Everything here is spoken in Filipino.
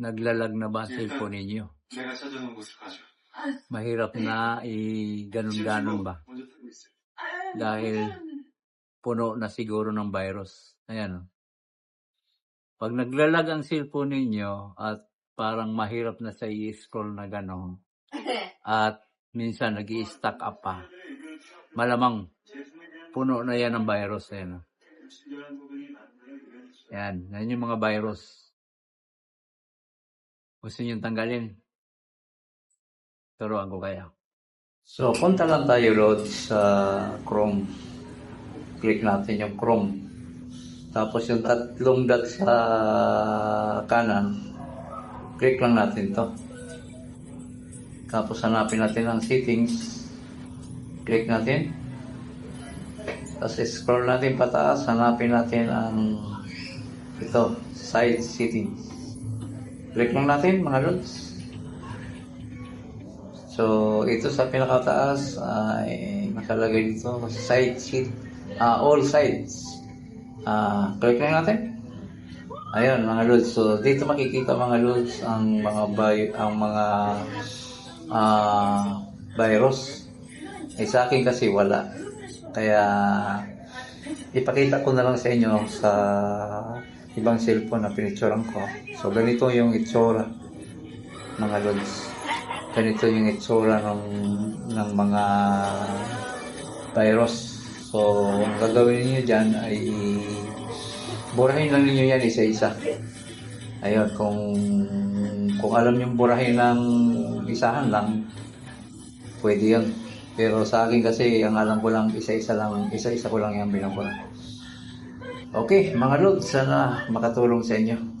naglalag na ba ang cellphone ninyo? Mahirap na i-ganon-ganon ba? Dahil puno na siguro ng virus. Ayan. Oh. Pag naglalag ang cellphone ninyo at parang mahirap na sa i-scroll na ganon at minsan nag stack up pa, malamang puno na yan ng virus. Ayan. Oh. Yan, yan yung mga virus gusto nyo tanggalin? Turuan ko kayo. So, punta lang tayo Rod sa Chrome. Click natin yung Chrome. Tapos yung tatlong dot sa kanan, click lang natin to. Tapos hanapin natin ang settings. Click natin. Tapos scroll natin pataas, hanapin natin ang ito, side settings. Click lang natin mga lods. So, ito sa pinakataas ay nakalagay dito side seat, ah all sides. Ah, click lang natin. Ayun mga lods. So, dito makikita mga lods ang mga bi- ang mga ah virus. Eh, sa akin kasi wala. Kaya ipakita ko na lang sa inyo sa ibang cellphone na pinicturean ko. So, ganito yung itsura mga lods. Ganito yung itsura ng, ng mga virus. So, ang gagawin niyo dyan ay burahin lang ninyo yan isa-isa. Ayun, kung kung alam yung burahin ng isahan lang, pwede yun. Pero sa akin kasi, ang alam ko lang, isa-isa lang, isa-isa ko lang yung binabura. Okay, mga lods, sana makatulong sa inyo.